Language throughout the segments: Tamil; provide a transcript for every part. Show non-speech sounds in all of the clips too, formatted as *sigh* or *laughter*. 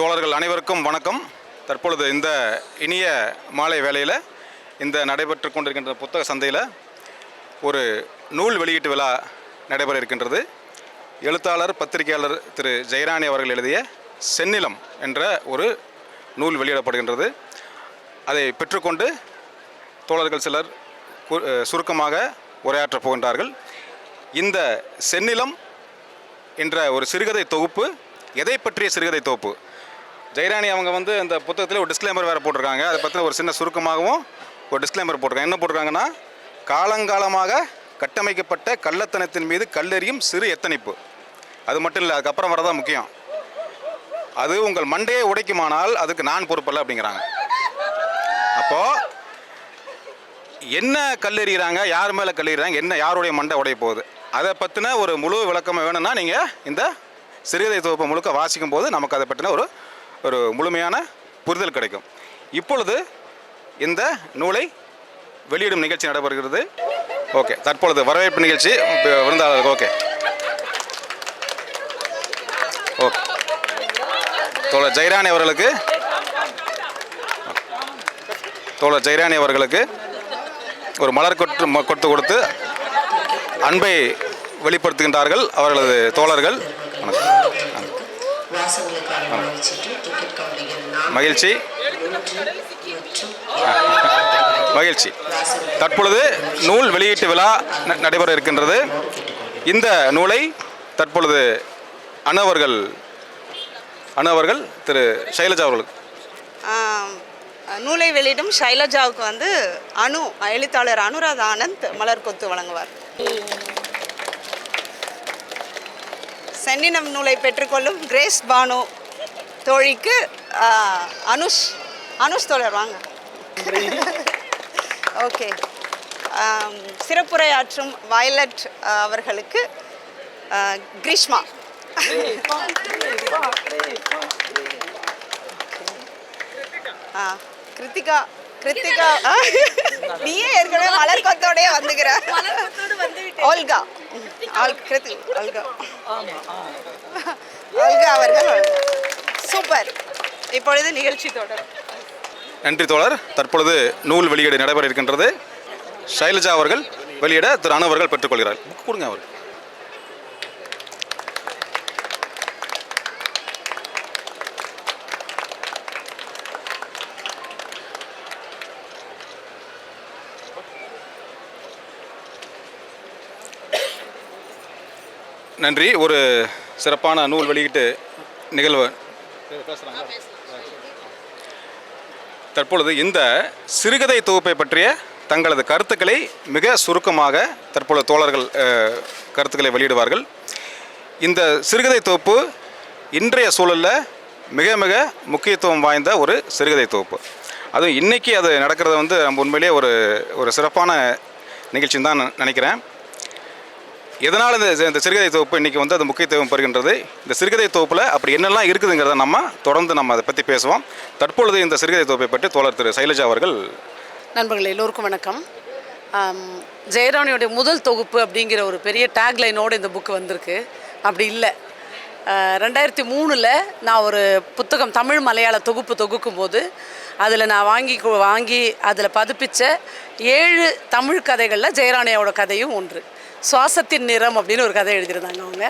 தோழர்கள் அனைவருக்கும் வணக்கம். தற்பொழுது இந்த இனிய மாலை வேளையில் இந்த நடைபெற்று கொண்டிருக்கின்ற புத்தக சந்தையில் ஒரு நூல் வெளியீட்டு விழா நடைபெற இருக்கின்றது. எழுத்தாளர் பத்திரிகையாளர் திரு ஜெயராணி அவர்கள் எழுதிய செந்நிலம் என்ற ஒரு நூல் வெளியிடப்படுகின்றது. அதை பெற்றுக்கொண்டு தோழர்கள் சிலர் சுருக்கமாக உரையாற்றப் போகின்றார்கள். இந்த செந்நிலம் என்ற ஒரு சிறுகதை தொகுப்பு எதை பற்றிய சிறுகதை தொகுப்பு? ஜெயராணி அவங்க வந்து அந்த புத்தகத்தில் ஒரு டிஸ்க்ளைமர் வேறு போட்டிருக்காங்க. அதை பற்றின ஒரு சின்ன சுருக்கமாகவும் ஒரு டிஸ்க்ளைமர் போட்டிருக்காங்க. என்ன போட்டிருக்காங்கன்னா காலங்காலமாக கட்டமைக்கப்பட்ட கள்ளத்தனத்தின் மீது கல்லெறியும் சிறு எத்தனைப்பு. அது மட்டும் இல்லை அதுக்கப்புறம் வரதான் முக்கியம். அது உங்கள் மண்டையை உடைக்குமானால் அதுக்கு நான் பொறுப்பல்ல அப்படிங்கிறாங்க. அப்போது என்ன கல்லெறிகிறாங்க யார் மேலே கல்லெறிகிறாங்க என்ன யாருடைய மண்டை உடைய போகுது? அதை பற்றின ஒரு முழு விளக்கம் வேணும்னா நீங்கள் இந்த சிறுகதை தொகுப்பு முழுக்க வாசிக்கும் போது நமக்கு அதை பற்றின ஒரு ஒரு முழுமையான புரிதல் கிடைக்கும். இப்பொழுது இந்த நூலை வெளியிடும் நிகழ்ச்சி நடைபெறுகிறது. ஓகே தற்பொழுது வரவேற்பு நிகழ்ச்சி விருந்தாளர் ஓகே. ஓகே. தோழர் ஜெயராணி அவர்களுக்கு தோழர் ஜெயராணி அவர்களுக்கு ஒரு மலர் கொட்டு ம- கொட்டு கொடுத்து அன்பை வெளிப்படுத்துகின்றார்கள் அவர்களது தோழர்கள். வணக்கம். டிக்கெட் கவுண்டர்கள் மகிழ்ச்சி. மகிழ்ச்சி. தற்பொழுது நூல் வெளியீட்டு விழா ந- நடைபெற இருக்கின்றது. இந்த நூலை தற்பொழுது அனு அவர்கள் திரு சைலஜா அவர்களுக்கு. நூலை வெளியிடும் ஷைலஜாவுக்கு வந்து அனு எழுத்தாளர் அனுராதா ஆனந்த் மலர் கொத்து வழங்குவார் சென்னினம் நூலை பெற்றுக்கொள்ளும் கிரேஸ் பானு தோழிக்கு அனுஷ் அனுஷ் தோழர் வாங்க. ஓகே. சிறப்புரையாற்றும் வயலட் அவர்களுக்கு கிரீஷ்மா. ஆ கிருத்திகா. கிருத்திகா. ஆ, *laughs* நீயே ஏற்கனவே மலர் கொத்தோடய வந்துக்கிற ஓல்கா கிருத்தி ஓல்கா ஓல்கா அவர்கள். சூப்பர். இப்பொழுது நிகழ்ச்சி தொடரும் நன்றி தோழர். தற்பொழுது நூல் வெளியீடு நடைபெற இருக்கின்றது. சைலஜா அவர்கள் வெளியிட திரு அனு அவர்கள் பெற்றுக்கொள்கிறார். புக் கொடுங்க அவர் நன்றி. ஒரு சிறப்பான நூல் வெளியீட்டு நிகழ்வு. தற்பொழுது இந்த சிறுகதை தொகுப்பை பற்றிய தங்களது கருத்துக்களை மிக சுருக்கமாக தற்பொழுது தோழர்கள் கருத்துக்களை வெளியிடுவார்கள். இந்த சிறுகதை தொகுப்பு இன்றைய சூழலில் மிக மிக முக்கியத்துவம் வாய்ந்த ஒரு சிறுகதை தொகுப்பு. அதுவும் இன்றைக்கி அது நடக்கிறது வந்து நம்ம உண்மையிலேயே ஒரு ஒரு சிறப்பான நிகழ்ச்சின்னு தான் நினைக்கிறேன். எதனால் இந்த இந்த சிறுகதை தொகுப்பு இன்றைக்கி வந்து அது முக்கியத்துவம் பெறுகின்றது? இந்த சிறுகதை தொகுப்பில் அப்படி என்னெல்லாம் இருக்குதுங்கிறத நம்ம தொடர்ந்து நம்ம அதை பற்றி பேசுவோம். தற்பொழுது இந்த சிறுகதை தொகுப்பை பற்றி தோழர் திரு சைலஜா அவர்கள் நண்பர்கள் எல்லோருக்கும் வணக்கம். ஜெயராணியோடைய முதல் தொகுப்பு அப்படிங்கிற ஒரு பெரிய டேக்லைனோடு இந்த புக்கு வந்திருக்கு. அப்படி இல்லை. ரெண்டாயிரத்தி மூணில் நான் ஒரு புத்தகம் தமிழ் மலையாள தொகுப்பு தொகுக்கும் போது அதில் நான் வாங்கி கு- வாங்கி அதில் பதிப்பிச்ச ஏழு தமிழ் கதைகளில் ஜெயராணியோட கதையும் ஒன்று. சுவாசத்தின் நிறம் அப்படின்னு ஒரு கதை எழுதியிருந்தாங்க அவங்க.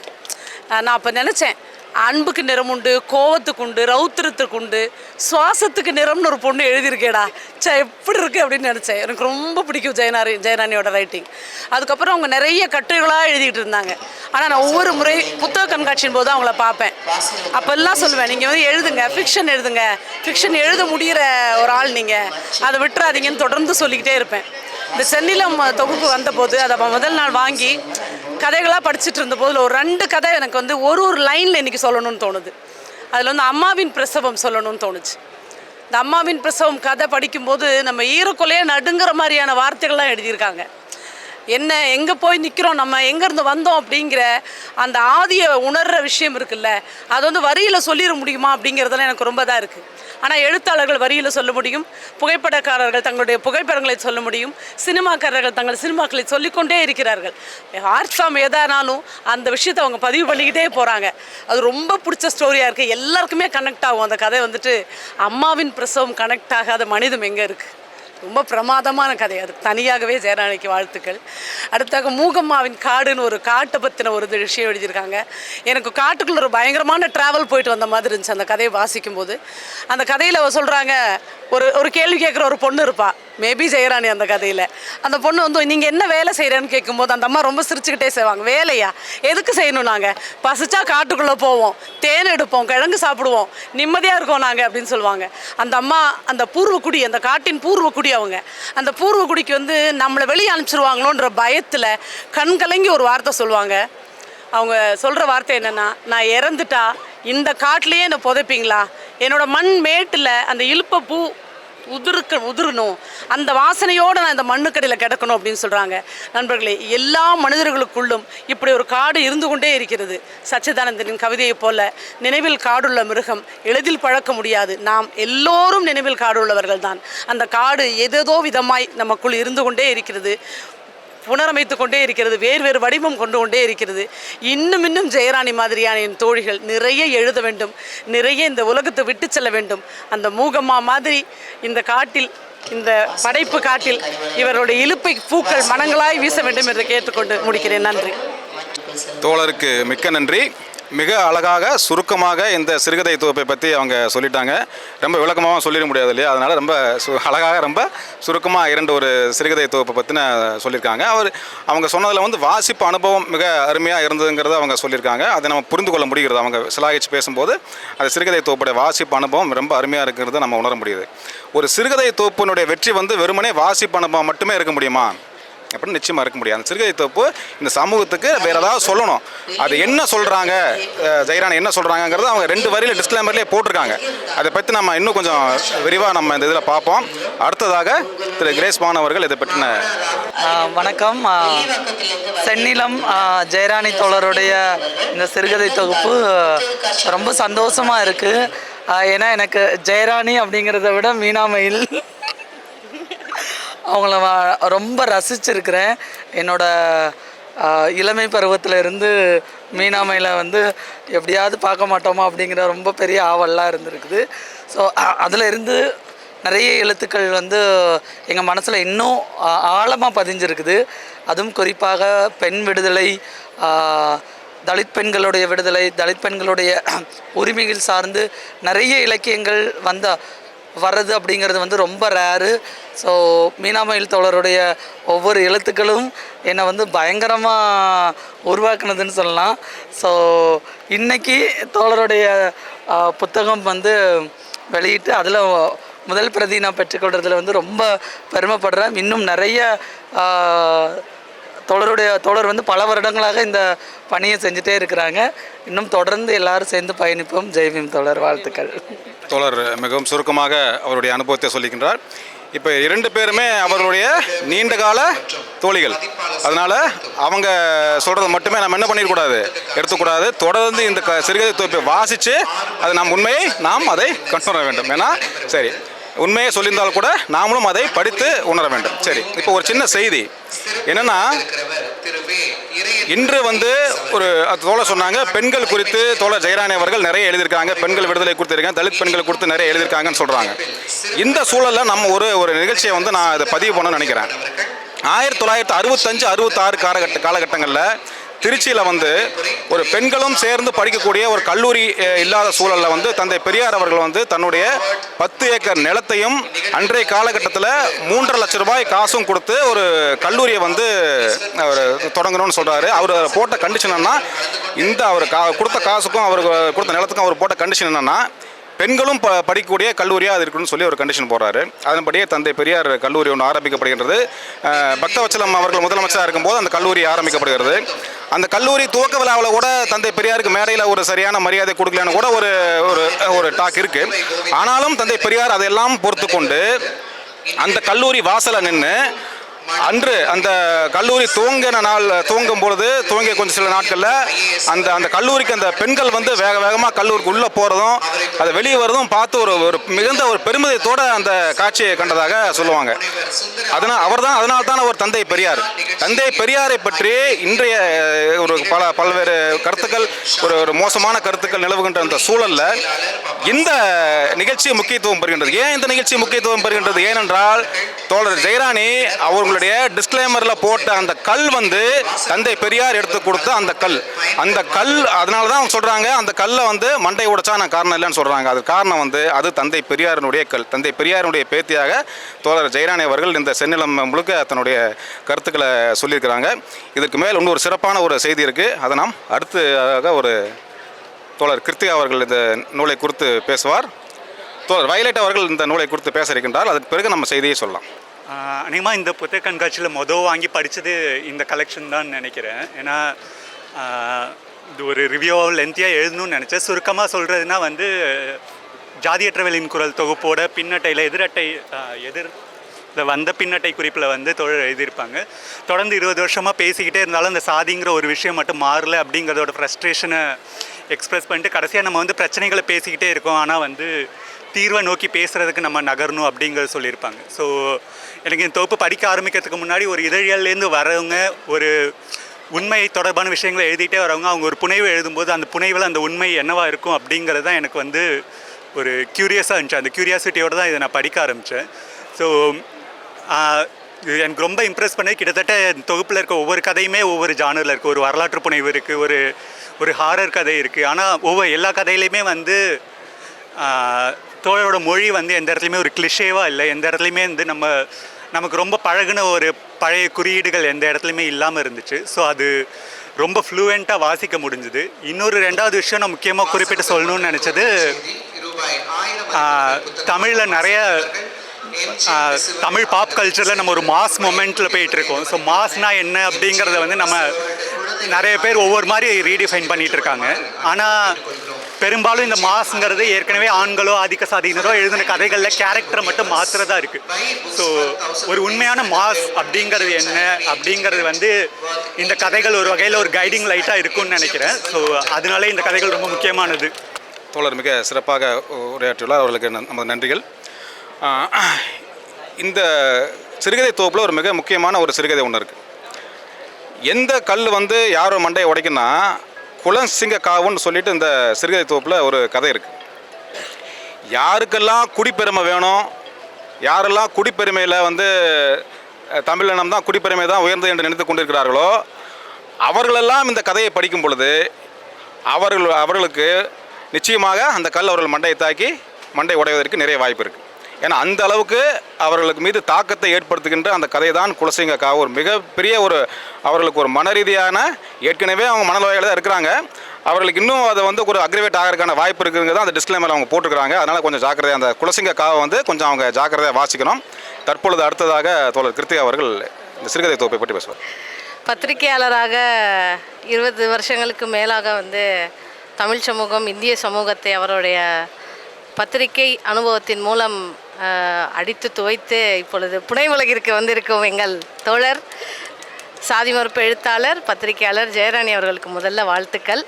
நான் அப்போ நினச்சேன் அன்புக்கு நிறம் உண்டு கோவத்துக்கு உண்டு ரௌத்திரத்துக்கு உண்டு சுவாசத்துக்கு நிறம்னு ஒரு பொண்ணு எழுதியிருக்கேடா. சே எப்படி இருக்கு அப்படின்னு நினச்சேன். எனக்கு ரொம்ப பிடிக்கும் ஜெயனாரி ஜெயராணியோட ரைட்டிங் அதுக்கப்புறம் அவங்க நிறைய கட்டுரைகளாக எழுதிட்டு இருந்தாங்க. ஆனால் நான் ஒவ்வொரு முறை புத்தக கண்காட்சியின் போது அவங்கள பார்ப்பேன். அப்போல்லாம் சொல்லுவேன் நீங்கள் வந்து எழுதுங்க ஃபிக்ஷன் எழுதுங்க. ஃபிக்ஷன் எழுத முடிகிற ஒரு ஆள் நீங்கள் அதை விட்டுறாதீங்கன்னு தொடர்ந்து சொல்லிக்கிட்டே இருப்பேன். இந்த சென்னிலம் தொகுப்பு வந்தபோது அதை முதல் நாள் வாங்கி கதைகளாக படிச்சுட்டு இருந்தபோது ஒரு ரெண்டு கதை எனக்கு வந்து ஒரு ஒரு லைனில் இன்றைக்கி சொல்லணும்னு தோணுது. அதில் வந்து அம்மாவின் பிரசவம் சொல்லணும்னு தோணுச்சு. இந்த அம்மாவின் பிரசவம் கதை படிக்கும்போது நம்ம ஈரக்குலையே நடுங்கிற மாதிரியான வார்த்தைகள்லாம் எழுதியிருக்காங்க. என்ன எங்கே போய் நிற்கிறோம் நம்ம எங்கேருந்து வந்தோம் அப்படிங்கிற அந்த ஆதியை உணர்கிற விஷயம் இருக்குல்ல அது வந்து வரியில் சொல்லிட முடியுமா அப்படிங்கிறதுலாம் எனக்கு ரொம்ப தான் இருக்குது ஆனால் எழுத்தாளர்கள் வரியில் சொல்ல முடியும் புகைப்படக்காரர்கள் தங்களுடைய புகைப்படங்களை சொல்ல முடியும் சினிமாக்காரர்கள் தங்கள் சினிமாக்களை சொல்லிக்கொண்டே இருக்கிறார்கள். ஆர்ட் ஃபார்ம் எதானாலும் அந்த விஷயத்தை அவங்க பதிவு பண்ணிக்கிட்டே போகிறாங்க அது ரொம்ப பிடிச்ச ஸ்டோரியாக இருக்குது எல்லாருக்குமே கனெக்ட் ஆகும். அந்த கதை வந்துட்டு அம்மாவின் பிரசவம் கனெக்ட் ஆகாத மனிதம் எங்கே இருக்குது ரொம்ப பிரமாதமான கதை அது. தனியாகவே ஜெயராணிக்கு வாழ்த்துக்கள். அடுத்தாக மூகம்மாவின் காடுன்னு ஒரு காட்டை பற்றின ஒரு விஷயம் எழுதியிருக்காங்க. எனக்கு காட்டுக்குள்ள ஒரு பயங்கரமான ட்ராவல் போயிட்டு வந்த மாதிரி இருந்துச்சு அந்த கதையை வாசிக்கும்போது. அந்த கதையில் சொல்கிறாங்க ஒரு ஒரு கேள்வி கேட்குற ஒரு பொண்ணு இருப்பா. மேபி ஜெயராணி அந்த கதையில். அந்த பொண்ணு வந்து நீங்கள் என்ன வேலை செய்கிறேன்னு கேட்கும்போது அந்த அம்மா ரொம்ப சிரிச்சுக்கிட்டே செய்வாங்க. வேலையா? எதுக்கு செய்யணும் நாங்கள் பசிச்சா காட்டுக்குள்ளே போவோம். தேன் எடுப்போம் கிழங்கு சாப்பிடுவோம். நிம்மதியாக இருக்கோம் நாங்கள் அப்படின்னு சொல்லுவாங்க. அந்த அம்மா அந்த பூர்வக்குடி அந்த காட்டின் பூர்வக்குடி அவங்க. அந்த பூர்வக்குடிக்கு வந்து நம்மளை வெளியே அனுப்பிச்சிருவாங்களோன்ற பயத்தில் கண் கலங்கி ஒரு வார்த்தை சொல்லுவாங்க. அவங்க சொல்கிற வார்த்தை என்னென்னா நான் இறந்துட்டா இந்த காட்டிலேயே என்னை புதைப்பீங்களா? என்னோட மண் மேட்டில் அந்த இழுப்ப பூ உதிர்க்க உதிரணும். அந்த வாசனையோடு நான் இந்த மண்ணுக்கடியில் கிடக்கணும் அப்படின்னு சொல்கிறாங்க நண்பர்களே எல்லா மனிதர்களுக்குள்ளும் இப்படி ஒரு காடு இருந்து கொண்டே இருக்கிறது. சச்சிதானந்தனின் கவிதையைப் போல நினைவில் காடுள்ள மிருகம் எளிதில் பழக்க முடியாது. நாம் எல்லோரும் நினைவில் காடுள்ளவர்கள் தான் அந்த காடு ஏதேதோ விதமாய் நமக்குள் இருந்து கொண்டே இருக்கிறது. புனரமைத்து கொண்டே இருக்கிறது வேறு வேறு வடிவம் கொண்டு கொண்டே இருக்கிறது. இன்னும் இன்னும் ஜெயராணி மாதிரியான என் தோழிகள் நிறைய எழுத வேண்டும் நிறைய இந்த உலகத்தை விட்டு செல்ல வேண்டும். அந்த மூகம்மா மாதிரி இந்த காட்டில் இந்த படைப்பு காட்டில் இவருடைய இழுப்பை பூக்கள் மனங்களாய் வீச வேண்டும் என்று கேட்டுக்கொண்டு முடிக்கிறேன். நன்றி. தோழருக்கு மிக்க நன்றி. மிக அழகாக சுருக்கமாக இந்த சிறுகதை தொகுப்பை பற்றி அவங்க சொல்லிட்டாங்க. ரொம்ப விளக்கமாகவும் சொல்லிட முடியாது இல்லையா? அதனால் ரொம்ப சு அழகாக ரொம்ப சுருக்கமாக இரண்டு ஒரு சிறுகதை தொகுப்பை பற்றின சொல்லியிருக்காங்க. அவர் அவங்க சொன்னதில் வந்து வாசிப்பு அனுபவம் மிக அருமையாக இருந்ததுங்கிறத அவங்க சொல்லியிருக்காங்க. அதை நம்ம புரிந்து கொள்ள முடிகிறது. அவங்க சிலாகிச்சு பேசும்போது அந்த சிறுகதை தொகுப்புடைய வாசிப்பு அனுபவம் ரொம்ப அருமையாக இருக்கிறத நம்ம உணர முடியுது. ஒரு சிறுகதை தொகுப்பினுடைய வெற்றி வந்து வெறுமனே வாசிப்பு அனுபவம் மட்டுமே இருக்க முடியுமா? அப்படின்னு நிச்சயமாக இருக்க முடியாது அந்த சிறுகதை தொகுப்பு இந்த சமூகத்துக்கு வேற ஏதாவது சொல்லணும். அது என்ன சொல்கிறாங்க ஜெயரான் என்ன சொல்கிறாங்கங்கிறது அவங்க ரெண்டு வரியில் டிஸ்கிளைமர்லேயே போட்டிருக்காங்க. அதை பற்றி நம்ம இன்னும் கொஞ்சம் விரிவாக நம்ம இந்த இதில் பார்ப்போம். அடுத்ததாக திரு கிரேஸ் பான் அவர்கள் இதை பற்றின வணக்கம். சென்னிலம் ஜெயராணி தோழருடைய இந்த சிறுகதை தொகுப்பு ரொம்ப சந்தோஷமாக இருக்குது ஏன்னா எனக்கு ஜெயராணி அப்படிங்கிறத விட மீனாமயில் அவங்கள ரொம்ப ரசிச்சிருக்கிறேன். என்னோட இளமை பருவத்தில் இருந்து மீனாமையில் வந்து எப்படியாவது பார்க்க மாட்டோமா அப்படிங்கிற ரொம்ப பெரிய ஆவல்லாம் இருந்திருக்குது. ஸோ அதில் இருந்து நிறைய எழுத்துக்கள் வந்து எங்கள் மனசில் இன்னும் ஆழமாக பதிஞ்சிருக்குது. அதுவும் குறிப்பாக பெண் விடுதலை தலித் பெண்களுடைய விடுதலை தலித் பெண்களுடைய உரிமைகள் சார்ந்து நிறைய இலக்கியங்கள் வந்த வர்றது அப்படிங்கிறது வந்து ரொம்ப ரேரு ஸோ மீனாமயில் தோழருடைய ஒவ்வொரு எழுத்துக்களும் என்னை வந்து பயங்கரமாக உருவாக்குனதுன்னு சொல்லலாம். ஸோ இன்றைக்கி தோழருடைய புத்தகம் வந்து வெளியிட்டு அதில் முதல் பிரதி நான் பெற்றுக்கொள்றதுல வந்து ரொம்ப பெருமைப்படுறேன். இன்னும் நிறைய தொடருடைய தொடர் வந்து பல வருடங்களாக இந்த பணியை செஞ்சுட்டே இருக்கிறாங்க. இன்னும் தொடர்ந்து எல்லாரும் சேர்ந்து பயணிப்போம். ஜெய்பீம் தொடர் வாழ்த்துக்கள். தொடர் மிகவும் சுருக்கமாக அவருடைய அனுபவத்தை சொல்லிக்கின்றார். இப்போ இரண்டு பேருமே அவர்களுடைய நீண்டகால தோழிகள். அதனால் அவங்க சொல்கிறத மட்டுமே நம்ம என்ன பண்ணிடக்கூடாது? எடுத்துக்கூடாது. தொடர்ந்து இந்த க சிறுகதை தொகுப்பை வாசித்து அது நாம் உண்மையை நாம் அதை கண்டுணர வேண்டும். ஏன்னா சரி. உண்மையை சொல்லியிருந்தால் கூட நாமளும் அதை படித்து உணர வேண்டும். சரி இப்போ ஒரு சின்ன செய்தி. என்னென்னா இன்று வந்து ஒரு தோழர் சொன்னாங்க பெண்கள் குறித்து தோழர் ஜெயராணி அவர்கள் நிறைய எழுதியிருக்காங்க பெண்கள் விடுதலை கொடுத்துருக்காங்க தலித் பெண்கள் கொடுத்து நிறைய எழுதியிருக்காங்கன்னு சொல்கிறாங்க இந்த சூழலில் நம்ம ஒரு ஒரு நிகழ்ச்சியை வந்து நான் இதை பதிவு பண்ணணும்னு நினைக்கிறேன். ஆயிரத்தி தொள்ளாயிரத்தி அறுபத்தஞ்சு அறுபத்தாறு காலகட்ட காலகட்டங்களில் திருச்சியில் வந்து ஒரு பெண்களும் சேர்ந்து படிக்கக்கூடிய ஒரு கல்லூரி இல்லாத சூழலில் வந்து தந்தை பெரியார் அவர்கள் வந்து தன்னுடைய பத்து ஏக்கர் நிலத்தையும் அன்றைய காலகட்டத்தில் மூன்றரை லட்ச ரூபாய் காசும் கொடுத்து ஒரு கல்லூரியை வந்து அவர் தொடங்கணும்னு சொல்கிறாரு அவர் போட்ட கண்டிஷன் என்னன்னா இந்த அவர் கா கொடுத்த காசுக்கும் அவர் கொடுத்த நிலத்துக்கும் அவர் போட்ட கண்டிஷன் என்னன்னா பெண்களும் ப படிக்கக்கூடிய கல்லூரியாக அது இருக்கணும்னு சொல்லி ஒரு கண்டிஷன் போடுறாரு. அதன்படியே தந்தை பெரியார் கல்லூரி ஒன்று ஆரம்பிக்கப்படுகின்றது. பக்தவச்சலம் அவர்கள் முதலமைச்சராக இருக்கும்போது அந்த கல்லூரி ஆரம்பிக்கப்படுகிறது. அந்த கல்லூரி துவக்க விழாவில் கூட தந்தை பெரியாருக்கு மேடையில் ஒரு சரியான மரியாதை கொடுக்கலன்னு கூட ஒரு ஒரு ஒரு டாக் இருக்குது ஆனாலும் தந்தை பெரியார் அதையெல்லாம் பொறுத்து கொண்டு அந்த கல்லூரி வாசலை நின்று அன்று அந்த கல்லூரி துவங்கின நாள் துவங்கும் பொழுது துவங்கிய கொஞ்சம் சில நாட்களில் அந்த அந்த கல்லூரிக்கு அந்த பெண்கள் வந்து வேக வேகமாக கல்லூரிக்கு உள்ளே போகிறதும் அதை வெளியே வரதும் பார்த்து ஒரு ஒரு மிகுந்த ஒரு பெருமிதத்தோட அந்த காட்சியை கண்டதாக சொல்லுவாங்க. அதனால் அவர் தான் அதனால தான் அவர் தந்தை பெரியார். தந்தை பெரியாரை பற்றி இன்றைய ஒரு பல பல்வேறு கருத்துக்கள் ஒரு ஒரு மோசமான கருத்துக்கள் நிலவுகின்ற அந்த சூழலில் இந்த நிகழ்ச்சி முக்கியத்துவம் பெறுகின்றது. ஏன் இந்த நிகழ்ச்சி முக்கியத்துவம் பெறுகின்றது? ஏனென்றால் தோழர் ஜெயராணி அவர்களுடைய டிஸ்க்ளைமர்ல போட்ட அந்த கல் வந்து தந்தை பெரியார் எடுத்து கொடுத்த அந்த கல். அந்த கல் அதனால தான் அவங்க அந்த கல்லை வந்து மண்டை உடைச்சா நான் காரணம் இல்லைன்னு சொல்கிறாங்க அது காரணம் வந்து அது தந்தை பெரியாரினுடைய கல். தந்தை பெரியாரினுடைய பேத்தியாக தோழர் ஜெயராணி அவர்கள் இந்த செந்நிலம் முழுக்க தன்னுடைய கருத்துக்களை சொல்லியிருக்கிறாங்க. இதுக்கு மேல் இன்னொரு சிறப்பான ஒரு செய்தி இருக்குது அதை நாம் அடுத்ததாக ஒரு தோழர் கிருத்திகா அவர்கள் இந்த நூலை குறித்து பேசுவார். தோழர் வயலட் அவர்கள் இந்த நூலை குறித்து பேச இருக்கின்றால் அதற்கு பிறகு நம்ம செய்தியை சொல்லலாம். அநேகமாக இந்த புத்தக கண்காட்சியில் மொதல் வாங்கி படித்தது இந்த கலெக்ஷன் தான் நினைக்கிறேன். ஏன்னா இது ஒரு ரிவ்யூவாக லென்த்தியாக எழுதணும்னு நினச்சேன். சுருக்கமாக சொல்கிறதுனா வந்து ஜாதியற்றவளின் குரல் தொகுப்போட பின்னட்டையில் எதிரட்டை எதிர் இந்த வந்த பின்னட்டை குறிப்பில் வந்து தொழில் எழுதியிருப்பாங்க. தொடர்ந்து இருபது வருஷமாக பேசிக்கிட்டே இருந்தாலும் அந்த சாதிங்கிற ஒரு விஷயம் மட்டும் மாறல அப்படிங்கிறதோட ஃப்ரஸ்ட்ரேஷனை எக்ஸ்ப்ரெஸ் பண்ணிட்டு கடைசியாக நம்ம வந்து பிரச்சனைகளை பேசிக்கிட்டே இருக்கோம். ஆனால் வந்து தீர்வை நோக்கி பேசுகிறதுக்கு நம்ம நகரணும் அப்படிங்கிறத சொல்லியிருப்பாங்க. ஸோ எனக்கு இந்த தொகுப்பு படிக்க ஆரம்பிக்கிறதுக்கு முன்னாடி ஒரு இதழியல்லேருந்து வரவங்க ஒரு உண்மை தொடர்பான விஷயங்களை எழுதிட்டே வரவங்க அவங்க ஒரு புனைவு எழுதும்போது அந்த புனைவில் அந்த உண்மை என்னவா இருக்கும் அப்படிங்கிறது தான் எனக்கு வந்து ஒரு க்யூரியஸாக இருந்துச்சு. அந்த க்யூரியாசிட்டியோடு தான் இதை நான் படிக்க ஆரம்பித்தேன் ஸோ இது எனக்கு ரொம்ப இம்ப்ரெஸ் பண்ணி கிட்டத்தட்ட தொகுப்பில் இருக்க ஒவ்வொரு கதையுமே ஒவ்வொரு ஜானரில் இருக்குது ஒரு வரலாற்று புனைவு இருக்குது ஒரு ஒரு ஹாரர் கதை இருக்குது ஆனால் ஒவ்வொரு எல்லா கதையிலையுமே வந்து தோழரோட மொழி வந்து எந்த இடத்துலையுமே ஒரு கிளிஷேவாக இல்லை. எந்த இடத்துலையுமே வந்து நம்ம நமக்கு ரொம்ப பழகுன ஒரு பழைய குறியீடுகள் எந்த இடத்துலையுமே இல்லாமல் இருந்துச்சு. ஸோ அது ரொம்ப ஃப்ளூவெண்ட்டாக வாசிக்க முடிஞ்சுது. இன்னொரு ரெண்டாவது விஷயம் நான் முக்கியமாக குறிப்பிட்டு சொல்லணும்னு நினச்சது தமிழில் நிறைய தமிழ் பாப் கல்ச்சரில் நம்ம ஒரு மாஸ் மொமெண்ட்டில் போயிட்டுருக்கோம். ஸோ மாஸ்னால் என்ன அப்படிங்கிறத வந்து நம்ம நிறைய பேர் ஒவ்வொரு மாதிரி ரீடிஃபைன் பண்ணிகிட்டு இருக்காங்க ஆனால் பெரும்பாலும் இந்த மாஸ்ங்கிறது ஏற்கனவே ஆண்களோ ஆதிக்க சாதியினரோ எழுதின கதைகளில் கேரக்டரை மட்டும் மாத்திரதா இருக்குது ஸோ ஒரு உண்மையான மாஸ் அப்படிங்கிறது என்ன? அப்படிங்கிறது வந்து இந்த கதைகள் ஒரு வகையில் ஒரு கைடிங் லைட்டாக இருக்கும்னு நினைக்கிறேன். ஸோ அதனால இந்த கதைகள் ரொம்ப முக்கியமானது. தோழர் மிக சிறப்பாக உரையாற்றியுள்ளார். அவர்களுக்கு நன்- நமது நன்றிகள். இந்த சிறுகதை தொகுப்பில் ஒரு மிக முக்கியமான ஒரு சிறுகதை ஒன்று இருக்குது எந்த கல் வந்து யாரோ மண்டையை உடைக்குன்னா குலசிங்க காவுன்னு சொல்லிட்டு இந்த சிறுகதை தொகுப்பில் ஒரு கதை இருக்குது யாருக்கெல்லாம் குடிப்பெருமை வேணும் யாரெல்லாம் குடிப்பெருமையில் வந்து தமிழினம் தான் குடிப்பெருமை தான் உயர்ந்தது என்று நினைத்து கொண்டிருக்கிறார்களோ அவர்களெல்லாம் இந்த கதையை படிக்கும் பொழுது அவர்கள் அவர்களுக்கு நிச்சயமாக அந்த கல் அவர்கள் மண்டையை தாக்கி மண்டை உடைவதற்கு நிறைய வாய்ப்பு இருக்குது ஏன்னா அந்த அளவுக்கு அவர்களுக்கு மீது தாக்கத்தை ஏற்படுத்துகின்ற அந்த கதை தான் குலசிங்க கா ஒரு மிகப்பெரிய ஒரு அவர்களுக்கு ஒரு மன ரீதியான ஏற்கனவே அவங்க மனநோயாளி தான் இருக்கிறாங்க. அவர்களுக்கு இன்னும் அதை வந்து ஒரு அக்ரிவேட் ஆகிறதுக்கான வாய்ப்பு இருக்குங்கிறது அந்த டிஸ்க்ளைமர் அவங்க போட்டுருக்காங்க அதனால் கொஞ்சம் ஜாக்கிரதையாக அந்த குலசிங்க காவை வந்து கொஞ்சம் அவங்க ஜாக்கிரதையாக வாசிக்கணும். தற்பொழுது அடுத்ததாக தோழர் கிருத்திகா அவர்கள் இந்த சிறுகதை தொகுப்பை பற்றி பேசுவார். பத்திரிகையாளராக இருபது வருஷங்களுக்கு மேலாக வந்து தமிழ் சமூகம் இந்திய சமூகத்தை அவருடைய பத்திரிகை அனுபவத்தின் மூலம் அடித்து துவைத்து இப்பொழுது புனை உலகிற்கு வந்திருக்கும் எங்கள் தோழர் சாதி மறுப்பு எழுத்தாளர் பத்திரிகையாளர் ஜெயராணி அவர்களுக்கு முதல்ல வாழ்த்துக்கள்.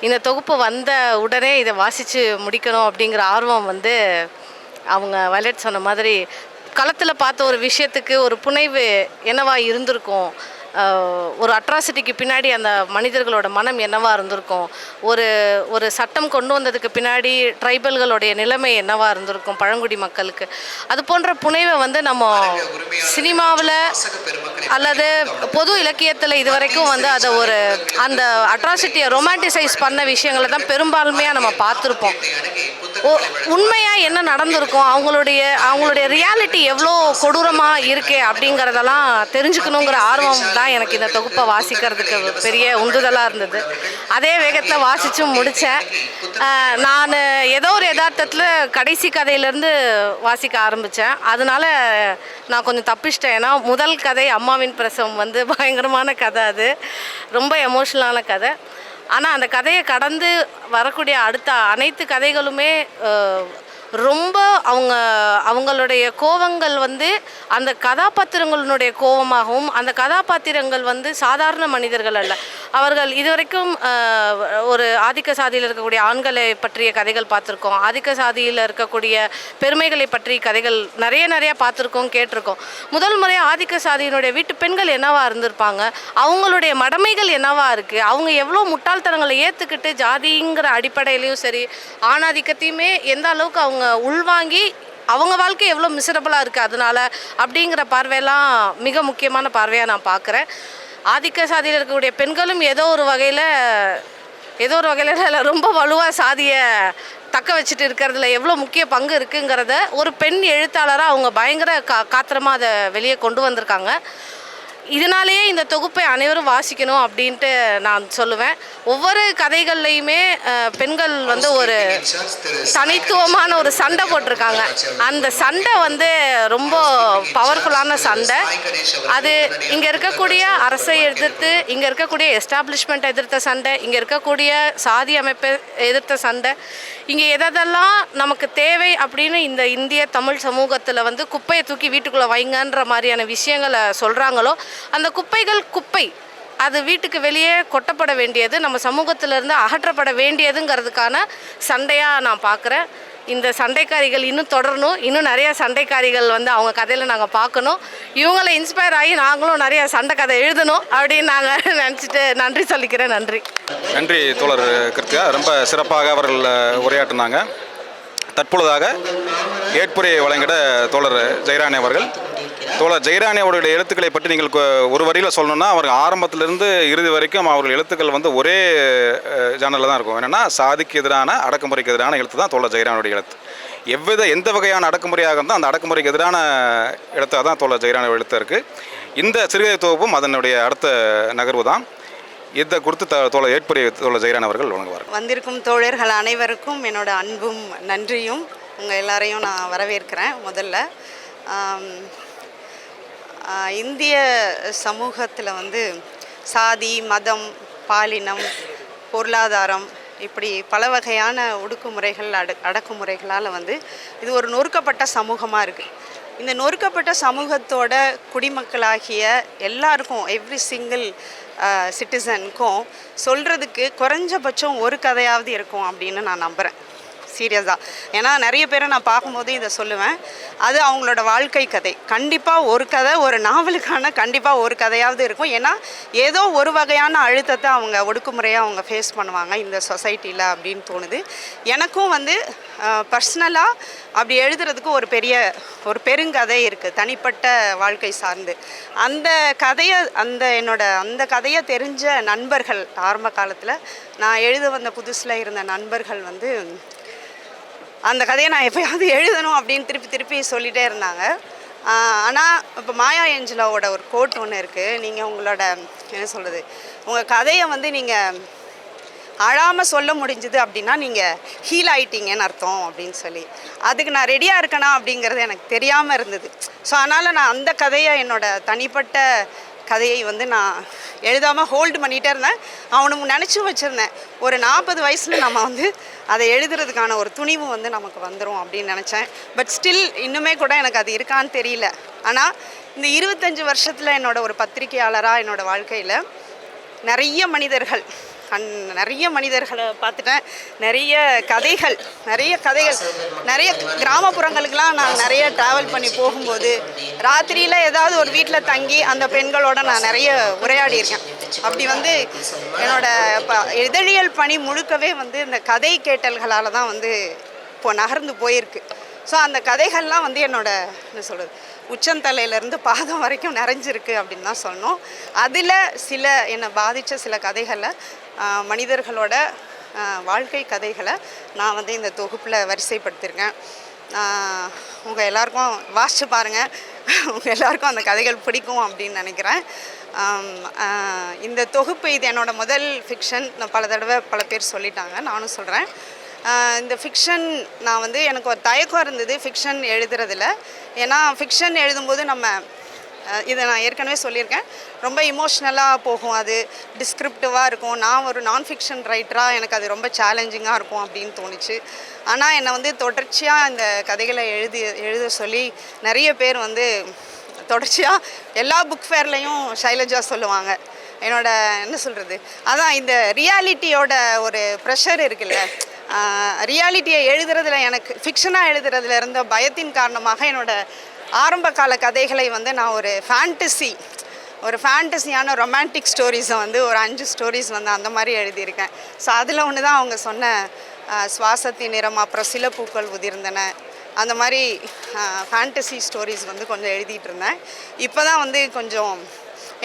இந்த தொகுப்பு வந்த உடனே இதை வாசித்து முடிக்கணும் அப்படிங்கிற ஆர்வம் வந்து அவங்க வயலட் சொன்ன மாதிரி களத்தில் பார்த்த ஒரு விஷயத்துக்கு ஒரு புனைவு என்னவா இருந்திருக்கும்? ஒரு அட்ராசிட்டிக்கு பின்னாடி அந்த மனிதர்களோட மனம் என்னவாக இருந்திருக்கும்? ஒரு ஒரு சட்டம் கொண்டு வந்ததுக்கு பின்னாடி ட்ரைபல்களுடைய நிலைமை என்னவாக இருந்திருக்கும் பழங்குடி மக்களுக்கு? அது போன்ற புனைவை வந்து நம்ம சினிமாவில் அல்லது பொது இலக்கியத்தில் இதுவரைக்கும் வந்து அதை ஒரு அந்த அட்ராசிட்டியை ரொமான்டிசைஸ் பண்ண விஷயங்களை தான் பெரும்பான்மையாக நம்ம பார்த்துருப்போம். ஓ- என்ன நடந்திருக்கும். அவங்களுடைய அவங்களுடைய ரியாலிட்டி எவ்வளோ கொடூரமாக இருக்கே அப்படிங்கிறதெல்லாம் தெரிஞ்சுக்கணுங்கிற ஆர்வம் தான் எனக்கு இந்த தொகுப்பை வாசிக்கிறதுக்கு பெரிய உந்துதலாக இருந்தது. அதே வேகத்தில் வாசித்து முடித்தேன் நான் ஏதோ ஒரு யதார்த்தத்தில் கடைசி கதையிலேருந்து வாசிக்க ஆரம்பித்தேன் அதனால நான் கொஞ்சம் தப்பிச்சிட்டேன். ஏன்னா முதல் கதை அம்மாவின் பிரசவம் வந்து பயங்கரமான கதை அது. ரொம்ப எமோஷ்னலான கதை. ஆனால் அந்த கதையை கடந்து வரக்கூடிய அடுத்த அனைத்து கதைகளுமே ரொம்ப அவங்க அவங்களுடைய கோவங்கள் வந்து அந்த கதாபாத்திரங்களுடைய கோவமாகவும் அந்த கதாபாத்திரங்கள் வந்து சாதாரண மனிதர்கள் அல்ல. அவர்கள் இதுவரைக்கும் ஒரு ஆதிக்க சாதியில் இருக்கக்கூடிய ஆண்களை பற்றிய கதைகள் பார்த்துருக்கோம். ஆதிக்க சாதியில் இருக்கக்கூடிய பெருமைகளை பற்றி கதைகள் நிறைய நிறைய பார்த்துருக்கோம் கேட்டிருக்கோம். முதல் முறை ஆதிக்க சாதியினுடைய வீட்டு பெண்கள் என்னவா இருந்திருப்பாங்க? அவங்களுடைய மடமைகள் என்னவா இருக்குது அவங்க எவ்வளோ முட்டாள்தனங்களை ஏற்றுக்கிட்டு ஜாதிங்கிற அடிப்படையிலையும் சரி ஆணாதிக்கத்தையுமே எந்த அளவுக்கு அவங்க உள்வாங்கி அவங்க வாழ்க்கை எவ்வளோ மிசரபிளாக இருக்குது அதனால அப்படிங்கிற பார்வையெல்லாம் மிக முக்கியமான பார்வையாக நான் பார்க்குறேன். ஆதிக்க சாதியில் இருக்கக்கூடிய பெண்களும் ஏதோ ஒரு வகையில் ஏதோ ஒரு வகையில் ரொம்ப வலுவாக சாதியை தக்க வச்சுட்டு இருக்கிறதுல எவ்வளோ முக்கிய பங்கு இருக்குங்கிறத ஒரு பெண் எழுத்தாளராக அவங்க பயங்கர கா காத்திரமாக அதை வெளியே கொண்டு வந்திருக்காங்க. இதனாலேயே இந்த தொகுப்பை அனைவரும் வாசிக்கணும் அப்படின்ட்டு நான் சொல்லுவேன். ஒவ்வொரு கதைகள்லையுமே பெண்கள் வந்து ஒரு தனித்துவமான ஒரு சண்டை போட்டிருக்காங்க. அந்த சண்டை வந்து ரொம்ப பவர்ஃபுல்லான சண்டை. அது இங்கே இருக்கக்கூடிய அரசை எதிர்த்து இங்கே இருக்கக்கூடிய எஸ்டாப்ளிஷ்மெண்ட் எதிர்த்த சண்டை இங்கே இருக்கக்கூடிய சாதி அமைப்பை எதிர்த்த சண்டை. இங்கே எதெல்லாம் நமக்கு தேவை அப்படின்னு இந்த இந்திய தமிழ் சமூகத்தில் வந்து குப்பையை தூக்கி வீட்டுக்குள்ளே வைங்கன்ற மாதிரியான விஷயங்களை சொல்கிறாங்களோ அந்த குப்பைகள் குப்பை. அது வீட்டுக்கு வெளியே கொட்டப்பட வேண்டியது நம்ம சமூகத்திலிருந்து அகற்றப்பட வேண்டியதுங்கிறதுக்கான சண்டையாக நான் பார்க்குறேன் இந்த சண்டைக்காரிகள் இன்னும் தொடரணும். இன்னும் நிறைய சண்டைக்காரிகள் வந்து அவங்க கதையில் நாங்கள் பார்க்கணும் இவங்களை இன்ஸ்பயர் ஆகி நாங்களும் நிறைய சண்டை கதை எழுதணும் அப்படின்னு நாங்கள் நினச்சிட்டு நன்றி சொல்லிக்கிறேன். நன்றி. நன்றி தோழர் கிருத்தியா ரொம்ப சிறப்பாக அவர்கள் உரையாற்றினாங்க. தற்பொழுதாக ஏற்புரையை வழங்கிட தோழர் ஜெயராணி அவர்கள். தோழர் ஜெயராணி அவருடைய எழுத்துக்களை பற்றி நீங்கள் கொ- ஒரு வரியில் சொல்லணும்னா அவர் ஆரம்பத்திலிருந்து இறுதி வரைக்கும் அவர்கள் எழுத்துக்கள் வந்து ஒரே ஜானலில் தான் இருக்கும். என்னென்னா சாதிக்கு எதிரான அடக்குமுறைக்கு எதிரான எழுத்து தான் தோழர் ஜெயராணியுடைய எழுத்து. எவ்வித எந்த வகையான அடக்குமுறையாக இருந்தால் அந்த அடக்குமுறைக்கு எதிரான எழுத்தாக தான் தோழர் ஜெயராணி எழுத்து இருக்குது இந்த சிறுகதை தொகுப்பும் அதனுடைய அடுத்த நகர்வு தான். இதை கொடுத்து தோழர் ஏற்புரிய தோழர் ஜெயராணி அவர்கள் வழங்குவார். வந்திருக்கும் தோழர்கள் அனைவருக்கும் என்னோட அன்பும் நன்றியும் உங்கள் எல்லாரையும் நான் வரவேற்கிறேன் முதல்ல. இந்திய சமூகத்தில் வந்து சாதி மதம் பாலினம் பொருளாதாரம் இப்படி பல வகையான ஒடுக்குமுறைகள் அட அடக்குமுறைகளால் வந்து இது ஒரு நொறுக்கப்பட்ட சமூகமாக இருக்குது இந்த நொறுக்கப்பட்ட சமூகத்தோட குடிமக்களாகிய எல்லாருக்கும் எவ்ரி சிங்கிள் சிட்டிசனுக்கும் சொல்கிறதுக்கு குறைஞ்சபட்சம் ஒரு கதையாவது இருக்கும் அப்படின்னு நான் நம்புகிறேன் சீரியஸாக ஏன்னா நிறைய பேரை நான் பார்க்கும்போது இதை சொல்லுவேன். அது அவங்களோட வாழ்க்கை கதை. கண்டிப்பாக ஒரு கதை ஒரு நாவலுக்கான கண்டிப்பாக ஒரு கதையாவது இருக்கும். ஏன்னா ஏதோ ஒரு வகையான அழுத்தத்தை அவங்க ஒடுக்குமுறையாக அவங்க ஃபேஸ் பண்ணுவாங்க. இந்த சொசைட்டியில் அப்படின்னு தோணுது. எனக்கும் வந்து பர்சனலாக அப்படி எழுதுறதுக்கு ஒரு பெரிய ஒரு பெருங்கதை இருக்குது தனிப்பட்ட வாழ்க்கை சார்ந்து. அந்த கதையை அந்த என்னோட அந்த கதையை தெரிஞ்ச நண்பர்கள் ஆரம்ப காலத்தில் நான் எழுத வந்த புதுசில் இருந்த நண்பர்கள் வந்து அந்த கதையை நான் எப்பயாவது எழுதணும் அப்படின்னு திருப்பி திருப்பி சொல்லிகிட்டே இருந்தாங்க. ஆனால் இப்போ மாயா ஏஞ்சலாவோட ஒரு கோட் ஒன்று இருக்குது நீங்கள் உங்களோட என்ன சொல்கிறது உங்கள் கதையை வந்து நீங்கள் அழாமல் சொல்ல முடிஞ்சுது அப்படின்னா நீங்கள் ஹீல் ஆயிட்டீங்கன்னு அர்த்தம் அப்படின்னு சொல்லி. அதுக்கு நான் ரெடியாக இருக்கேனா அப்படிங்கிறது எனக்கு தெரியாமல் இருந்தது. ஸோ அதனால் நான் அந்த கதையை என்னோட தனிப்பட்ட கதையை வந்து நான் எழுதாமல் ஹோல்டு பண்ணிகிட்டே இருந்தேன். அவனும் நினச்சும் வச்சுருந்தேன். ஒரு நாற்பது வயசில் நம்ம வந்து அதை எழுதுறதுக்கான ஒரு துணிவு வந்து நமக்கு வந்துடும் அப்படின்னு நினச்சேன். பட் ஸ்டில் இன்னுமே கூட எனக்கு அது இருக்கான்னு தெரியல. ஆனால் இந்த இருபத்தஞ்சி வருஷத்தில் என்னோடய ஒரு பத்திரிகையாளராக என்னோடய வாழ்க்கையில் நிறைய மனிதர்கள் அந் நிறைய மனிதர்களை பார்த்துட்டேன். நிறைய கதைகள் நிறைய கதைகள் நிறைய கிராமப்புறங்களுக்கெலாம் நான் நிறைய ட்ராவல் பண்ணி போகும்போது ராத்திரியில் ஏதாவது ஒரு வீட்டில் தங்கி அந்த பெண்களோட நான் நிறைய உரையாடி இருக்கேன். அப்படி வந்து என்னோட ப இதழியல் பணி முழுக்கவே வந்து இந்த கதை கேட்டல்களால் தான் வந்து இப்போ நகர்ந்து போயிருக்கு. ஸோ அந்த கதைகள்லாம் வந்து என்னோட என்ன சொல்கிறது உச்சந்தலையிலேருந்து பாதம் வரைக்கும் நிறைஞ்சிருக்கு அப்படின்னு தான் சொன்னோம் அதில் சில என்னை பாதித்த சில கதைகளை மனிதர்களோட வாழ்க்கை கதைகளை நான் வந்து இந்த தொகுப்பில் வரிசைப்படுத்தியிருக்கேன் உங்கள் எல்லாருக்கும் வாசிச்சு பாருங்கள் உங்கள் எல்லாருக்கும் அந்த கதைகள் பிடிக்கும் அப்படின்னு நினைக்கிறேன். இந்த தொகுப்பு இது என்னோடய முதல் ஃபிக்ஷன் நான் பல தடவை பல பேர் சொல்லிட்டாங்க நானும் சொல்கிறேன் இந்த ஃபிக்ஷன் நான் வந்து எனக்கு ஒரு தயக்கம் இருந்தது ஃபிக்ஷன் எழுதுறதில். ஏன்னா ஃபிக்ஷன் எழுதும்போது நம்ம இதை நான் ஏற்கனவே சொல்லியிருக்கேன். ரொம்ப இமோஷ்னலாக போகும் அது. டிஸ்கிரிப்டிவாக இருக்கும். நான் ஒரு நான் ஃபிக்ஷன் ரைட்டராக எனக்கு அது ரொம்ப சேலஞ்சிங்காக இருக்கும் அப்படின்னு தோணுச்சு. ஆனால் என்னை வந்து தொடர்ச்சியாக இந்த கதைகளை எழுதி எழுத சொல்லி நிறைய பேர் வந்து தொடர்ச்சியாக எல்லா புக் ஃபேர்லேயும் ஷைலஜா சொல்லுவாங்க. என்னோட என்ன சொல்கிறது அதான் இந்த ரியாலிட்டியோட ஒரு ப்ரெஷர் இருக்குல்ல. ரியாலிட்டியை எழுதுறதுல எனக்கு ஃபிக்ஷனாக எழுதுறதுல இருந்த பயத்தின் காரணமாக என்னோட ஆரம்ப கால கதைகளை வந்து நான் ஒரு ஃபேண்டசி ஒரு ஃபேண்டசியான ரொமான்டிக் ஸ்டோரிஸை வந்து ஒரு அஞ்சு ஸ்டோரிஸ் வந்து அந்த மாதிரி எழுதியிருக்கேன். ஸோ அதில் ஒன்று தான் அவங்க சொன்ன சுவாசத்தின் நிறம் அப்புறம் சில பூக்கள் உதிர்ந்தன. அந்த மாதிரி ஃபேண்டசி ஸ்டோரிஸ் வந்து கொஞ்சம் எழுதிட்டு இருந்தேன். இப்போ தான் வந்து கொஞ்சம்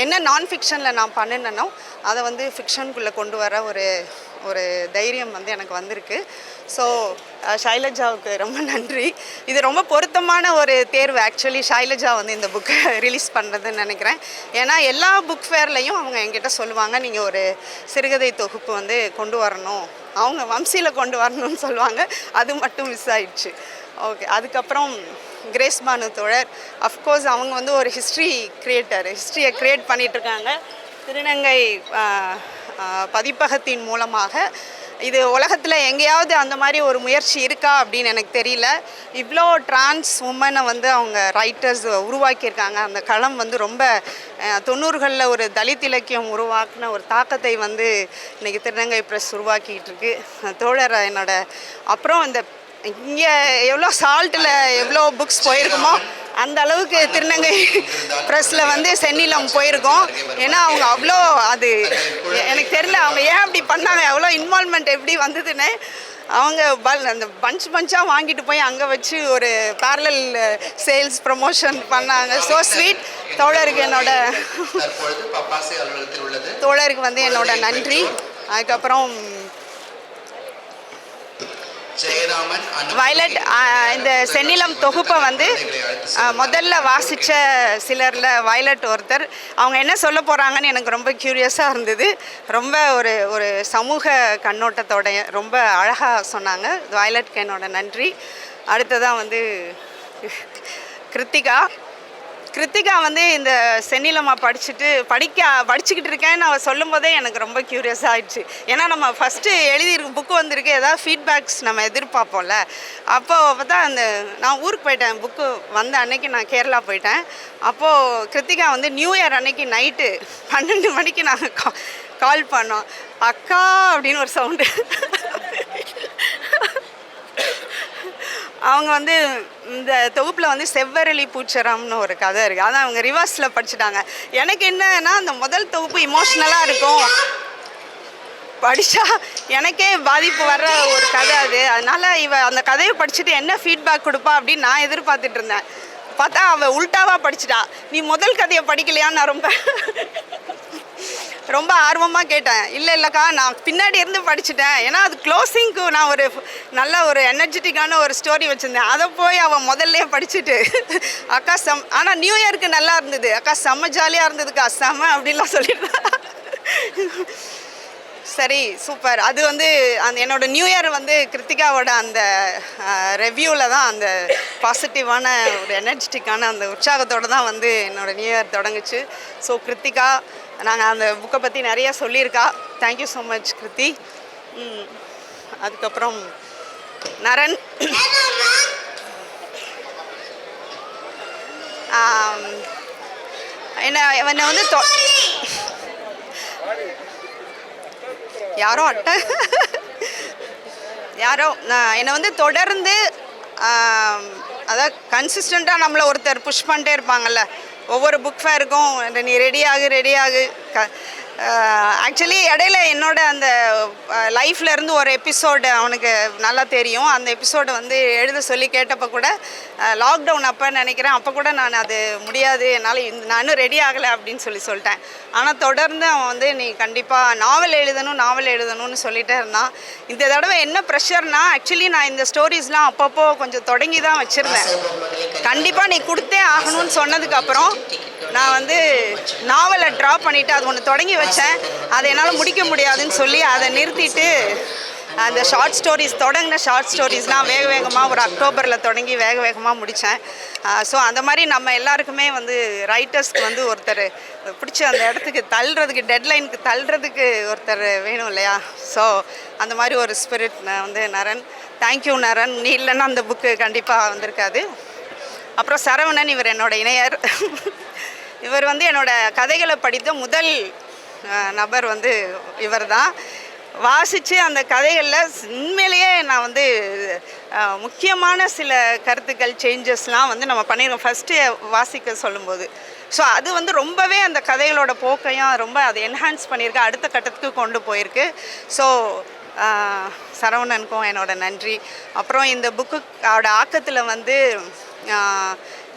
என்ன நான் ஃபிக்ஷனில் நான் பண்ணினேனோ அதை வந்து ஃபிக்ஷனுக்குள்ளே கொண்டு வர ஒரு ஒரு தைரியம் வந்து எனக்கு வந்திருக்கு. ஸோ ஷைலஜாவுக்கு uh, ரொம்ப நன்றி. இது ரொம்ப பொருத்தமான ஒரு தேர்வு. ஆக்சுவலி ஷைலஜா வந்து இந்த புக்கை ரிலீஸ் பண்ணுறதுன்னு நினைக்கிறேன். ஏன்னா எல்லா புக் ஃபேர்லேயும் அவங்க என்கிட்ட சொல்லுவாங்க நீங்கள் ஒரு சிறுகதை தொகுப்பு வந்து கொண்டு வரணும். அவங்க வம்சியில் கொண்டு வரணும்னு சொல்லுவாங்க. அது மட்டும் மிஸ் ஆயிடுச்சு. ஓகே அதுக்கப்புறம் கிரேஸ் பானு தோழர். அஃப்கோர்ஸ் அவங்க வந்து ஒரு ஹிஸ்ட்ரி கிரியேட்டர் ஹிஸ்ட்ரியை க்ரியேட் பண்ணிகிட்ருக்காங்க திருநங்கை uh, uh, பதிப்பகத்தின் மூலமாக இது உலகத்தில் எங்கேயாவது அந்த மாதிரி ஒரு முயற்சி இருக்கா அப்படின்னு எனக்கு தெரியல. இவ்வளோ டிரான்ஸ் உமனை வந்து அவங்க ரைட்டர்ஸ் உருவாக்கியிருக்காங்க. அந்த களம் வந்து ரொம்ப தொண்ணூறுகளில் ஒரு தலித் இலக்கியம் உருவாக்குன ஒரு தாக்கத்தை வந்து இன்றைக்கி திருநங்கை ப்ரெஸ் உருவாக்கிட்டு இருக்கு. தோழர் என்னோட அப்புறம் இந்த இங்கே எவ்வளோ சால்ட்டில் எவ்வளோ புக்ஸ் போயிருக்குமோ அந்த அளவுக்கு திருநங்கை ப்ரெஸ்ஸில் வந்து சென்னிலம் போயிருக்கோம். ஏன்னா அவங்க அவ்வளோ அது எனக்கு தெரியல அவங்க ஏன் அப்படி பண்ணாங்க அவ்வளோ இன்வால்மெண்ட் எப்படி வந்ததுன்னு. அவங்க பல் அந்த பஞ்ச் பஞ்சாக வாங்கிட்டு போய் அங்கே வச்சு ஒரு பேரலல் சேல்ஸ் ப்ரமோஷன் பண்ணாங்க. ஸோ ஸ்வீட் தோழருக்கு என்னோட தோழருக்கு வந்து என்னோட நன்றி. அதுக்கப்புறம் வயலட் இந்த சென்னிலம் தொகுப்பை வந்து முதல்ல வாசித்த சிலரில் வயலட் ஒருத்தர். அவங்க என்ன சொல்ல போகிறாங்கன்னு எனக்கு ரொம்ப க்யூரியஸாக இருந்தது. ரொம்ப ஒரு ஒரு சமூக கண்ணோட்டத்தோட ரொம்ப அழகாக சொன்னாங்க. வயலட் கேனோட நன்றி. அடுத்ததாக வந்து கிருத்திகா. கிருத்திகா வந்து இந்த சென்னிலம்மா படிச்சுட்டு படிக்க படிச்சுக்கிட்டு இருக்கேன்னு அவள் சொல்லும் போதே எனக்கு ரொம்ப க்யூரியஸ் ஆயிடுச்சு. ஏன்னா நம்ம ஃபஸ்ட்டு எழுதியிருக்க புக்கு வந்திருக்கு ஏதாவது ஃபீட்பேக்ஸ் நம்ம எதிர்பார்ப்போம்ல. அப்போ பார்த்தா அந்த நான் ஊருக்கு போயிட்டேன் புக்கு வந்த அன்னைக்கு நான் கேரளா போயிட்டேன். அப்போது கிருத்திகா வந்து நியூ இயர் அன்னைக்கு நைட்டு பன்னெண்டு மணிக்கு நாங்கள் கா கால் பண்ணோம். அக்கா அப்படின்னு ஒரு சவுண்டு அவங்க வந்து இந்த தொகுப்பில் வந்து செவ்வரளி பூச்சரம்னு ஒரு கதை இருக்குது அதான் அவங்க ரிவர்ஸில் படிச்சுட்டாங்க. எனக்கு என்னன்னா அந்த முதல் தொகுப்பு இமோஷ்னலாக இருக்கும். படித்தா எனக்கே பாதிப்பு வர்ற ஒரு கதை அது. அதனால் இவ அந்த கதையை படிச்சுட்டு என்ன ஃபீட்பேக் கொடுப்பா அப்படின்னு நான் எதிர்பார்த்துட்டு இருந்தேன். பார்த்தா அவள் உல்டாவாக படிச்சிட்டா. நீ முதல் கதையை படிக்கலையான்னு நான் ரொம்ப ரொம்ப ஆர்வமாக கேட்டேன். இல்லை இல்லைக்கா நான் பின்னாடி இருந்து படிச்சுட்டேன். ஏன்னா அது க்ளோசிங்க்கு நான் ஒரு நல்ல ஒரு எனர்ஜெட்டிக்கான ஒரு ஸ்டோரி வச்சுருந்தேன். அதை போய் அவன் முதல்ல படிச்சுட்டு. அக்கா செம் ஆனால் நியூ இயருக்கு நல்லா இருந்தது. அக்கா செம்ம ஜாலியாக இருந்ததுக்கா. செம்ம அப்படின்லாம் சொல்லியிருந்தேன் சரி சூப்பர். அது வந்து அந்த என்னோட நியூ இயர் வந்து கிருத்திகாவோட அந்த ரெவ்யூவில் தான் அந்த பாசிட்டிவான ஒரு எனர்ஜெட்டிக்கான அந்த உற்சாகத்தோடு தான் வந்து என்னோட நியூ இயர் தொடங்குச்சு. ஸோ கிருத்திகா நாங்கள் அந்த புக்கை பற்றி நிறைய சொல்லியிருக்கா. Thank you so much Kiruthi. அதுக்கப்புறம் நரன். என்ன என்னை வந்து தொ- யாரோ அட்டை யாரோ நான் என்னை வந்து தொடர்ந்து அதாவது கன்சிஸ்டண்ட்டாக நம்மளை ஒருத்தர் புஷ் பண்ணிட்டே இருப்பாங்கல்ல. ஒவ்வொரு புக் ஃபேருக்கும் நீ ரெடி ஆகு க ஆக்சுவலி இடையில என்னோட அந்த லைஃப்லேருந்து ஒரு எபிசோடு அவனுக்கு நல்லா தெரியும். அந்த எபிசோடை வந்து எழுத சொல்லி கேட்டப்போ கூட லாக்டவுன் அப்போ நினைக்கிறேன். அப்போ கூட நான் அது முடியாது. என்னால் இந்த ரெடி ஆகலை அப்படின்னு சொல்லி சொல்லிட்டேன். ஆனால் தொடர்ந்து அவன் வந்து நீ கண்டிப்பாக நாவல் எழுதணும் நாவல் எழுதணும்னு சொல்லிகிட்டே இருந்தான். இந்த தடவை என்ன ப்ரெஷர்னா ஆக்சுவலி நான் இந்த ஸ்டோரிஸ்லாம் அப்பப்போ கொஞ்சம் தொடங்கி தான் வச்சுருந்தேன். கண்டிப்பாக நீ கொடுத்தே ஆகணும்னு சொன்னதுக்கப்புறம் நான் வந்து நாவலை ட்ரா பண்ணிவிட்டு அது ஒன்று தொடங்கி வச்சேன். அதை என்னால் முடிக்க முடியாதுன்னு சொல்லி அதை நிறுத்திட்டு அந்த ஷார்ட் ஸ்டோரிஸ் தொடங்கின ஷார்ட் ஸ்டோரிஸ்லாம் வேக வேகமாக ஒரு அக்டோபரில் தொடங்கி வேக வேகமாக முடித்தேன் ஸோ அந்த மாதிரி நம்ம எல்லாருக்குமே வந்து ரைட்டர்ஸ்க்கு வந்து ஒருத்தர் பிடிச்ச அந்த இடத்துக்கு தள்ளுறதுக்கு டெட்லைனுக்கு தள்ளுறதுக்கு ஒருத்தர் வேணும் இல்லையா? ஸோ அந்த மாதிரி ஒரு ஸ்பிரிட் வந்து நரன். தேங்க்யூ நரன். நீ இல்லைன்னா அந்த புக்கு கண்டிப்பாக வந்திருக்காது. அப்புறம் சரவணன் இவர் என்னோட இணையர். இவர் வந்து என்னோடய கதைகளை படித்த முதல் நபர் வந்து இவர் தான் வாசித்து அந்த கதைகளில் உண்மையிலேயே நான் வந்து முக்கியமான சில கருத்துக்கள் சேஞ்சஸ்லாம் வந்து நம்ம பண்ணிடுவோம் ஃபஸ்ட்டு வாசிக்க சொல்லும்போது. ஸோ அது வந்து ரொம்பவே அந்த கதைகளோட போக்கையும் ரொம்ப அதை என்ஹான்ஸ் பண்ணியிருக்கு. அடுத்த கட்டத்துக்கு கொண்டு போயிருக்கு. ஸோ சரவணனுக்கும் என்னோட நன்றி. அப்புறம் இந்த புக்கு ஆக்கத்தில் வந்து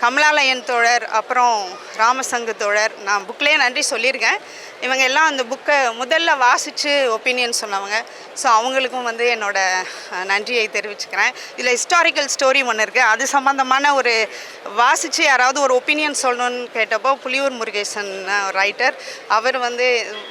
கமலாலயன் தோழர் அப்புறம் ராமசங்கு தோழர். நான் புக்லேயே நன்றி சொல்லியிருக்கேன். இவங்க எல்லாம் அந்த புக்கை முதல்ல வாசித்து ஒப்பீனியன் சொன்னவங்க. ஸோ அவங்களுக்கும் வந்து என்னோட நன்றியை தெரிவிச்சுக்கிறேன். இதில் ஹிஸ்டாரிக்கல் ஸ்டோரி ஒன்று இருக்குது அது சம்மந்தமான ஒரு வாசித்து யாராவது ஒரு ஒப்பீனியன் சொல்லணும்னு கேட்டப்போ புலியூர் முருகேசன் ரைட்டர் அவர் வந்து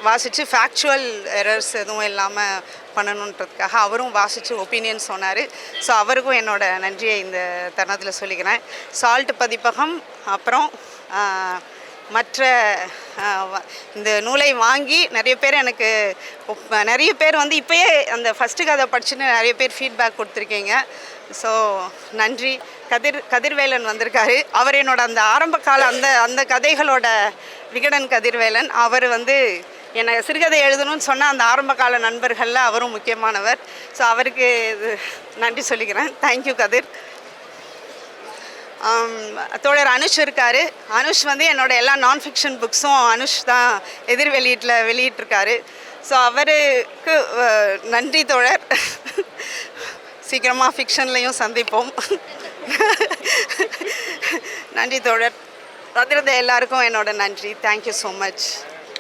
வாசித்து ஃபேக்சுவல் எரர்ஸ் எதுவும் இல்லாமல் பண்ணணுன்றதுக்காக அவரும் வாசித்து ஒப்பீனியன் சொன்னார். ஸோ அவருக்கும் என்னோட நன்றியை இந்த தருணத்தில் சொல்லிக்கிறேன். சால்ட் பதிப்பகம் அப்புறம் மற்ற வ- இந்த நூலை வாங்கி நிறைய பேர் எனக்கு நிறைய பேர் வந்து இப்போயே அந்த ஃபஸ்ட்டு கதை படிச்சுன்னு நிறைய பேர் ஃபீட்பேக் கொடுத்துருக்கீங்க. ஸோ நன்றி. கதிர் கதிர்வேலன் வந்திருக்காரு. அவர் என்னோட அந்த ஆரம்ப கால அந்த அந்த கதைகளோட விகடன் கதிர்வேலன். அவர் வந்து என்னை சிறுகதை எழுதணும்னு சொன்ன அந்த ஆரம்ப கால நண்பர்களில் அவரும் முக்கியமானவர். ஸோ அவருக்கு இது நன்றி சொல்லிக்கிறேன். Thank you Kathir. தோழர் அனுஷ் இருக்கார். அனுஷ் வந்து என்னோட எல்லா நான் ஃபிக்ஷன் புக்ஸும் அனுஷ் தான் எதிர் வெளியீட்டில் வெளியிட்டிருக்காரு ஸோ அவருக்கு நன்றி தோழர். சீக்கிரமாக ஃபிக்ஷன்லேயும் சந்திப்போம். நன்றி தோழர். வந்திருந்த எல்லாருக்கும் என்னோட நன்றி. Thank you so much